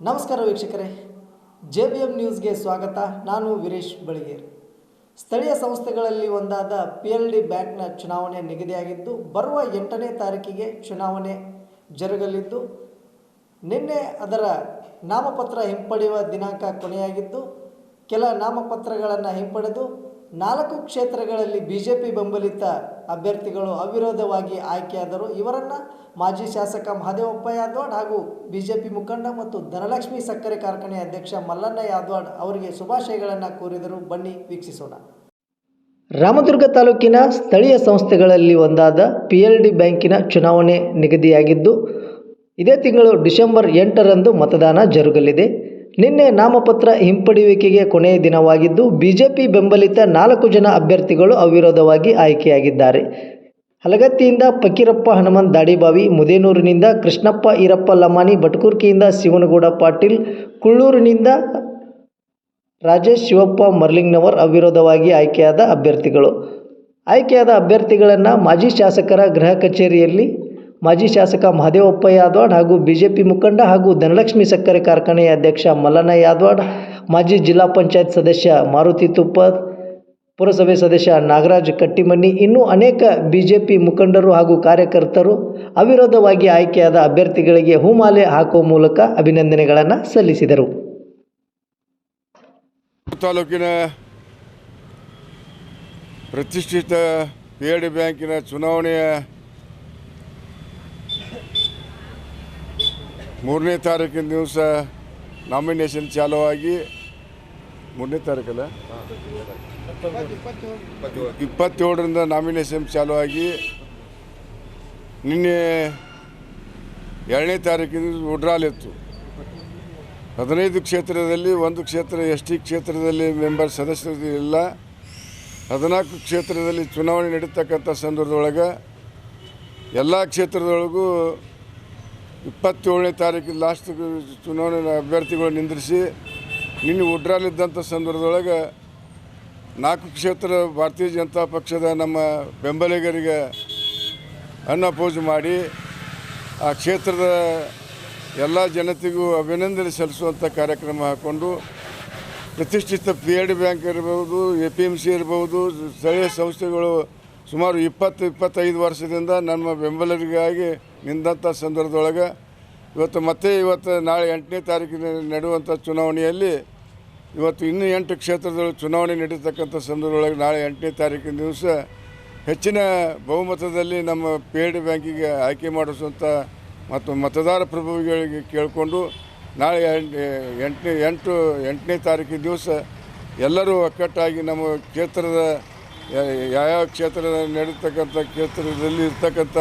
ನಮಸ್ಕಾರ ವೀಕ್ಷಕರೇ. J B M ನ್ಯೂಸ್ಗೆ ಸ್ವಾಗತ. ನಾನು ವೀರೇಶ್ ಬಳಿಗೇರ್ ಸ್ಥಳೀಯ ಸಂಸ್ಥೆಗಳಲ್ಲಿ ಒಂದಾದ ಪಿ ಎಲ್ ಡಿ ಬ್ಯಾಂಕ್ನ ಚುನಾವಣೆ ನಿಗದಿಯಾಗಿದ್ದು, ಬರುವ ಎಂಟನೇ ತಾರೀಕಿಗೆ ಚುನಾವಣೆ ಜರುಗಲಿದ್ದು, ನಿನ್ನೆ ಅದರ ನಾಮಪತ್ರ ಹಿಂಪಡೆಯುವ ದಿನಾಂಕ ಕೊನೆಯಾಗಿದ್ದು, ಕೆಲ ನಾಮಪತ್ರಗಳನ್ನು ಹಿಂಪಡೆದು ನಾಲ್ಕು ಕ್ಷೇತ್ರಗಳಲ್ಲಿ ಬಿ ಜೆ ಪಿ ಬೆಂಬಲಿತ ಅಭ್ಯರ್ಥಿಗಳು ಅವಿರೋಧವಾಗಿ ಆಯ್ಕೆಯಾದರು ಇವರನ್ನು ಮಾಜಿ ಶಾಸಕ ಮಹದೇವಪ್ಪ ಯಾದವಾಡ್ ಹಾಗೂ ಬಿ ಜೆ ಪಿ ಮುಖಂಡ ಮತ್ತು ಧನಲಕ್ಷ್ಮಿ ಸಕ್ಕರೆ ಕಾರ್ಖಾನೆ ಅಧ್ಯಕ್ಷ ಮಲ್ಲಣ್ಣ ಯಾದವಾಡ್ ಅವರಿಗೆ ಶುಭಾಶಯಗಳನ್ನು ಕೋರಿದರು. ಬನ್ನಿ, ವೀಕ್ಷಿಸೋಣ. ರಾಮದುರ್ಗ ತಾಲೂಕಿನ ಸ್ಥಳೀಯ ಸಂಸ್ಥೆಗಳಲ್ಲಿ ಒಂದಾದ ಪಿ ಎಲ್ ಡಿ ಬ್ಯಾಂಕಿನ ಚುನಾವಣೆ ನಿಗದಿಯಾಗಿದ್ದು, ಇದೇ ತಿಂಗಳು ಡಿಸೆಂಬರ್ ಎಂಟರಂದು ಮತದಾನ ಜರುಗಲಿದೆ. ನಿನ್ನೆ ನಾಮಪತ್ರ ಹಿಂಪಡೆಯುವಿಕೆಗೆ ಕೊನೆಯ ದಿನವಾಗಿದ್ದು, ಬಿಜೆಪಿ ಬೆಂಬಲಿತ ನಾಲ್ಕು ಜನ ಅಭ್ಯರ್ಥಿಗಳು ಅವಿರೋಧವಾಗಿ ಆಯ್ಕೆಯಾಗಿದ್ದಾರೆ. ಹಲಗತ್ತಿಯಿಂದ ಫಕೀರಪ್ಪ ಹನುಮಂತ್ ದಾಡಿಬಾವಿ, ಮುದೇನೂರಿನಿಂದ ಕೃಷ್ಣಪ್ಪ ಈರಪ್ಪ ಲಮಾನಿ ಬಟ್ಕೂರ್ಕಿಯಿಂದ ಶಿವನಗೌಡ ಪಾಟೀಲ್, ಕುಳ್ಳೂರಿನಿಂದ ರಾಜೇಶ್ ಶಿವಪ್ಪ ಮರ್ಲಿಂಗ್ನವರ್ ಅವಿರೋಧವಾಗಿ ಆಯ್ಕೆಯಾದ ಅಭ್ಯರ್ಥಿಗಳು. ಆಯ್ಕೆಯಾದ ಅಭ್ಯರ್ಥಿಗಳನ್ನು ಮಾಜಿ ಶಾಸಕರ ಗೃಹ ಕಚೇರಿಯಲ್ಲಿ ಮಾಜಿ ಶಾಸಕ ಮಹದೇವಪ್ಪ ಯಾದವಾಡ್ ಹಾಗೂ ಬಿಜೆಪಿ ಮುಖಂಡ ಹಾಗೂ ಧನಲಕ್ಷ್ಮಿ ಸಕ್ಕರೆ ಕಾರ್ಖಾನೆಯ ಅಧ್ಯಕ್ಷ ಮಲ್ಲಣ್ಣ ಯಾದವಾಡ್ ಮಾಜಿ ಜಿಲ್ಲಾ ಪಂಚಾಯತ್ ಸದಸ್ಯ ಮಾರುತಿ ತುಪ್ಪ, ಪುರಸಭೆ ಸದಸ್ಯ ನಾಗರಾಜ್ ಕಟ್ಟಿಮನಿ, ಇನ್ನೂ ಅನೇಕ ಬಿಜೆಪಿ ಮುಖಂಡರು ಹಾಗೂ ಕಾರ್ಯಕರ್ತರು ಅವಿರೋಧವಾಗಿ ಆಯ್ಕೆಯಾದ ಅಭ್ಯರ್ಥಿಗಳಿಗೆ ಹೂಮಾಲೆ ಹಾಕುವ ಮೂಲಕ ಅಭಿನಂದನೆಗಳನ್ನು ಸಲ್ಲಿಸಿದರು. ತಾಲೂಕಿನ ಪ್ರತಿಷ್ಠಿತ ಪಿ ಬ್ಯಾಂಕಿನ ಚುನಾವಣೆಯ ಮೂರನೇ ತಾರೀಕಿನ ದಿವಸ ನಾಮಿನೇಷನ್ ಚಾಲುವಾಗಿ ಮೂರನೇ ತಾರೀಕಲ್ಲ? ಇಪ್ಪತ್ತೇಳರಿಂದ ನಾಮಿನೇಷನ್ ಚಾಲುವಾಗಿ ನಿನ್ನೆ ಎರಡನೇ ತಾರೀಕಿನ ಉಡ್ರಾಲ್ ಇತ್ತು. ಹದಿನೈದು ಕ್ಷೇತ್ರದಲ್ಲಿ ಒಂದು ಕ್ಷೇತ್ರ, ಎಸ್ ಟಿ ಕ್ಷೇತ್ರದಲ್ಲಿ ಮೆಂಬರ್ ಸದಸ್ಯರು ಇಲ್ಲ. ಹದಿನಾಲ್ಕು ಕ್ಷೇತ್ರದಲ್ಲಿ ಚುನಾವಣೆ ನಡೀತಕ್ಕಂಥ ಸಂದರ್ಭದೊಳಗೆ ಎಲ್ಲ ಕ್ಷೇತ್ರದೊಳಗೂ ಇಪ್ಪತ್ತೇಳನೇ ತಾರೀಕಿನ ಲಾಸ್ಟ್ ಚುನಾವಣೆ ಅಭ್ಯರ್ಥಿಗಳು ನಿಂದ್ರಿಸಿ, ನಿನ್ನೆ ಉಡ್ರಾಲಿದ್ದಂಥ ಸಂದರ್ಭದೊಳಗೆ ನಾಲ್ಕು ಕ್ಷೇತ್ರ ಭಾರತೀಯ ಜನತಾ ಪಕ್ಷದ ನಮ್ಮ ಬೆಂಬಲಿಗರಿಗೆ ಅನ್ಅಪೋಸ್ ಮಾಡಿ, ಆ ಕ್ಷೇತ್ರದ ಎಲ್ಲ ಜನತೆಗೂ ಅಭಿನಂದನೆ ಸಲ್ಲಿಸುವಂಥ ಕಾರ್ಯಕ್ರಮ ಹಾಕ್ಕೊಂಡು ಪ್ರತಿಷ್ಠಿತ ಪಿ ಎಡ್ ಬ್ಯಾಂಕ್ ಇರ್ಬೋದು ಎ ಪಿ ಎಂ ಸಿ ಇರ್ಬೋದು, ಸ್ಥಳೀಯ ಸಂಸ್ಥೆಗಳು ಸುಮಾರು ಇಪ್ಪತ್ತು, ಇಪ್ಪತ್ತೈದು ವರ್ಷದಿಂದ ನಮ್ಮ ಬೆಂಬಲರಿಗಾಗಿ ನಿಂದಂಥ ಸಂದರ್ಭದೊಳಗೆ ಇವತ್ತು ಮತ್ತೆ ಇವತ್ತು ನಾಳೆ ಎಂಟನೇ ತಾರೀಕಿನ ನಡೆಯುವಂಥ ಚುನಾವಣೆಯಲ್ಲಿ ಇವತ್ತು ಇನ್ನೂ ಎಂಟು ಕ್ಷೇತ್ರದಲ್ಲಿ ಚುನಾವಣೆ ನಡೀತಕ್ಕಂಥ ಸಂದರ್ಭದೊಳಗೆ ನಾಳೆ ಎಂಟನೇ ತಾರೀಕಿನ ದಿವಸ ಹೆಚ್ಚಿನ ಬಹುಮತದಲ್ಲಿ ನಮ್ಮ ಪೇಡ್ ಬ್ಯಾಂಕಿಗೆ ಆಯ್ಕೆ ಮಾಡಿಸುವಂಥ ಮತ್ತು ಮತದಾರ ಪ್ರಭುಗಳಿಗೆ ಕೇಳಿಕೊಂಡು ನಾಳೆ ಎಂಟ್- ಎಂಟನೇ, ಎಂಟು, ಎಂಟನೇ ತಾರೀಕಿನ ದಿವಸ ಎಲ್ಲರೂ ಒಕ್ಕಟ್ಟಾಗಿ ನಮ್ಮ ಕ್ಷೇತ್ರದ ಯಾವ್ಯಾವ ಕ್ಷೇತ್ರದ ನಡೀತಕ್ಕಂಥ ಕ್ಷೇತ್ರದಲ್ಲಿ ಇರ್ತಕ್ಕಂಥ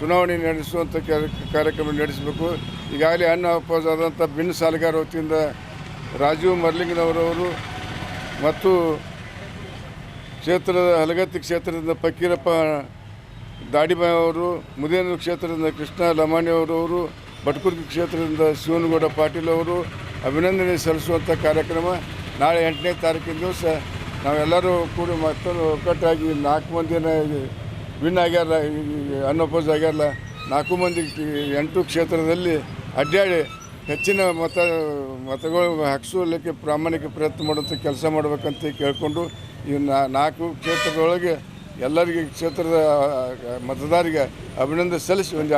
ಚುನಾವಣೆ ನಡೆಸುವಂಥ ಕಾರ್ಯ- ಕಾರ್ಯಕ್ರಮ ನಡೆಸಬೇಕು. ಈಗಾಗಲೇ ಅನ್ನ ಅಪೋಸ್ ಆದಂಥ ಭಿನ್ನ ಸಾಲಗಾರ ವತಿಯಿಂದ ರಾಜೀವ್ ಮರ್ಲಿಂಗನವರವರು ಮತ್ತು ಕ್ಷೇತ್ರದ ಹಲಗತ್ತಿ ಕ್ಷೇತ್ರದಿಂದ ಫಕೀರಪ್ಪ ದಾಡಿಬಾಯಿ ಅವರು ಮುದೇನೂರು ಕ್ಷೇತ್ರದಿಂದ ಕೃಷ್ಣ ಲಮಾಣಿ ಅವರವರು ಬಟ್ಕುರ್ಗಿ ಕ್ಷೇತ್ರದಿಂದ ಶಿವನಗೌಡ ಪಾಟೀಲ್ ಅವರು ಅಭಿನಂದನೆ ಸಲ್ಲಿಸುವಂಥ ಕಾರ್ಯಕ್ರಮ ನಾಳೆ ಎಂಟನೇ ತಾರೀಕಿನ ದಿವಸ. ನಾವೆಲ್ಲರೂ ಕೂಡಿ ಮತ್ತೊಂದು ಒಗ್ಗಟ್ಟಾಗಿ ನಾಲ್ಕು ಮಂದಿನ ವಿನ್ ಆಗ್ಯಾರಲ್ಲ ಅನ್ಅಪೋಸ್ ಆಗ್ಯಾರಲ್ಲ ನಾಲ್ಕು ಮಂದಿ ಎಂಟು ಕ್ಷೇತ್ರದಲ್ಲಿ ಅಡ್ಡಾಡಿ ಹೆಚ್ಚಿನ ಮತ, ಮತಗಳು ಹಾಕಿಸೋಲಿಕ್ಕೆ ಪ್ರಾಮಾಣಿಕ ಪ್ರಯತ್ನ ಮಾಡುವಂಥ ಕೆಲಸ ಮಾಡಬೇಕಂತ ಕೇಳಿಕೊಂಡು ಈ ನಾಲ್ಕು ಕ್ಷೇತ್ರದೊಳಗೆ ಎಲ್ಲರಿಗೆ, ಕ್ಷೇತ್ರದ ಮತದಾರಿಗೆ ಅಭಿನಂದನೆ ಸಲ್ಲಿಸಿ ಒಂದು